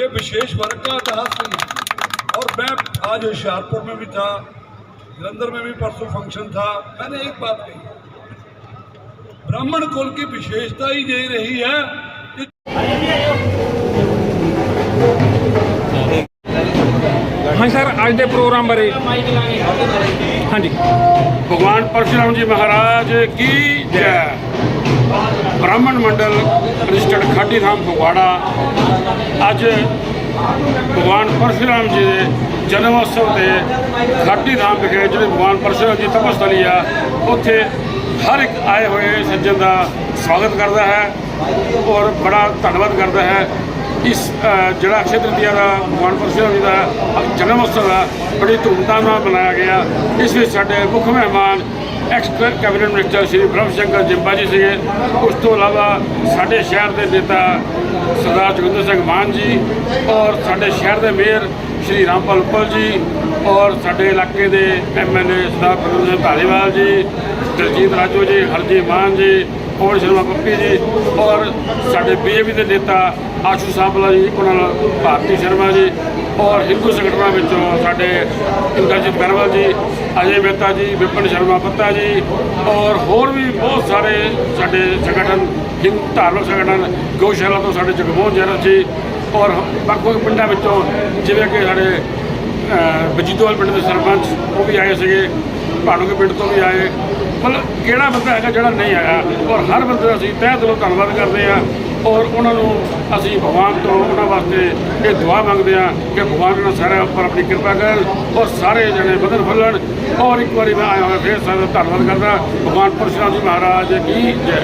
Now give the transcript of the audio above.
ये विशेष वर्ग का इतिहास नहीं और मैं आज होशियारपुर में भी था, जलंधर में भी परसों फ़ंक्शन था। मैंने एक बात कही। ब्राह्मण कुल की विशेषता ही यही रही है ਹਾਂ ਸਰ, ਅੱਜ ਦੇ ਪ੍ਰੋਗਰਾਮ ਬਾਰੇ। ਹਾਂਜੀ। ਭਗਵਾਨ ਪਰਸ਼ੁਰਾਮ ਜੀ ਮਹਾਰਾਜ ਕੀ ਜੈ। ਬ੍ਰਾਹਮਣ ਮੰਡਲ ਰਜਿਸਟਰਡ ਖਾਟੀ ਧਾਮ ਫਗਵਾੜਾ। ਅੱਜ ਭਗਵਾਨ ਪਰਸ਼ੁਰਾਮ ਜੀ ਦੇ ਜਨਮ ਉਤਸਵ ਤੇ ਖਾਟੀ ਧਾਮ ਵਿਖੇ ਜਿਹੜੇ ਭਗਵਾਨ ਪਰਸ਼ੁਰਾਮ ਜੀ ਤਪਸਥਲੀ ਆ, ਉੱਥੇ ਹਰ ਇੱਕ ਆਏ ਹੋਏ ਸੱਜਣ ਦਾ ਸਵਾਗਤ ਕਰਦਾ ਹੈ ਔਰ ਬੜਾ ਧੰਨਵਾਦ ਕਰਦਾ ਹੈ। ਇਸ ਜਿਹੜਾ ਅਕਸ਼ੇ ਤ੍ਰਿਤੀਆ ਦਾ ਭਗਵਾਨ ਪਰਸ਼ੁਰਾਮ ਜੀ ਦਾ ਜਨਮ ਉਤਸਵ ਆ ਬੜੀ ਧੂਮਧਾਮ ਨਾਲ ਮਨਾਇਆ ਗਿਆ। ਇਸ ਵਿੱਚ ਸਾਡੇ ਮੁੱਖ ਮਹਿਮਾਨ ਐਕਸ ਕੈਬਨਿਟ ਮਿਨਿਸਟਰ ਸ਼੍ਰੀ ਬ੍ਰਹਮ ਸ਼ੰਕਰ ਜਿੰਬਾ ਜੀ ਸੀਗੇ। ਉਸ ਤੋਂ ਇਲਾਵਾ ਸਾਡੇ ਸ਼ਹਿਰ ਦੇ ਨੇਤਾ ਸਰਦਾਰ ਜੋਗਿੰਦਰ ਸਿੰਘ ਮਾਨ ਜੀ ਔਰ ਸਾਡੇ ਸ਼ਹਿਰ ਦੇ ਮੇਅਰ ਸ਼੍ਰੀ ਰਾਮਪਾਲ ਉੱਪਲ ਜੀ ਔਰ ਸਾਡੇ ਇਲਾਕੇ ਦੇ ਐਮਐਲਏ ਸਰਦਾਰ ਪ੍ਰਗਟ ਸਿੰਘ ਧਾਲੀਵਾਲ ਜੀ, ਦਲਜੀਤ ਰਾਜੂ ਜੀ ਹਰਜੀ ਮਾਨ ਜੀ ਪਵਨ ਸ਼ਰਮਾ ਪੱਪੀ ਜੀ ਔਰ ਸਾਡੇ ਬੀਜੇਪੀ ਦੇ ਨੇਤਾ ਆਸ਼ੂ ਸਾਂਪਲਾ ਜੀ, ਉਹਨਾਂ ਨਾਲ ਭਾਰਤੀ ਸ਼ਰਮਾ ਜੀ ਔਰ ਹਿੰਦੂ ਸੰਗਠਨਾਂ ਵਿੱਚੋਂ ਸਾਡੇ ਇੰਦਰਜੀਤ ਬੈਰਵਾਲ ਜੀ, ਅਜੇ ਮਹਿਤਾ ਜੀ, ਵਿਪਨ ਸ਼ਰਮਾ ਪੱਤਾ ਜੀ ਔਰ ਹੋਰ ਵੀ ਬਹੁਤ ਸਾਰੇ ਸਾਡੇ ਸੰਗਠਨ, ਹਿੰਦੂ ਧਾਰਮਿਕ ਸੰਗਠਨ, ਗਊਸ਼ਾਲਾ ਤੋਂ ਸਾਡੇ ਜਗਮੋਹਨ ਜੈਰਤ ਜੀ ਔਰ ਵੱਖ ਵੱਖ ਪਿੰਡਾਂ ਵਿੱਚੋਂ ਜਿਵੇਂ ਕਿ ਸਾਡੇ ਬਜੀਤੋਵਾਲ ਪਿੰਡ ਦੇ ਸਰਪੰਚ ਉਹ ਵੀ ਆਏ ਸੀਗੇ, ਭਾਣੂਕੇ ਪਿੰਡ ਤੋਂ ਵੀ ਆਏ। ਮਤਲਬ ਕਿਹੜਾ ਬੰਦਾ ਹੈਗਾ ਜਿਹੜਾ ਨਹੀਂ ਆਇਆ? ਔਰ ਹਰ ਬੰਦੇ ਦਾ ਅਸੀਂ ਤਹਿ ਦਿਲੋਂ ਧੰਨਵਾਦ ਕਰਦੇ ਆ ਔਰ ਉਹਨਾਂ ਨੂੰ ਅਸੀਂ ਭਗਵਾਨ ਤੋਂ ਉਹਨਾਂ ਵਾਸਤੇ ਇਹ ਦੁਆ ਮੰਗਦੇ ਆ ਕਿ ਭਗਵਾਨ ਨਾਲ ਸਾਰਿਆਂ ਉੱਪਰ ਆਪਣੀ ਕਿਰਪਾ ਕਰਨ ਔਰ ਸਾਰੇ ਜਣੇ ਬਦਨ ਫੁੱਲਣ। ਔਰ ਇੱਕ ਵਾਰੀ ਮੈਂ ਆਇਆ ਹੋਇਆ ਫੇਰ ਸਾਰਿਆਂ ਧੰਨਵਾਦ ਕਰਦਾ। ਭਗਵਾਨ ਪਰਸ਼ੁਰਾਮ ਜੀ ਮਹਾਰਾਜ, ਕੀ ਜੈ।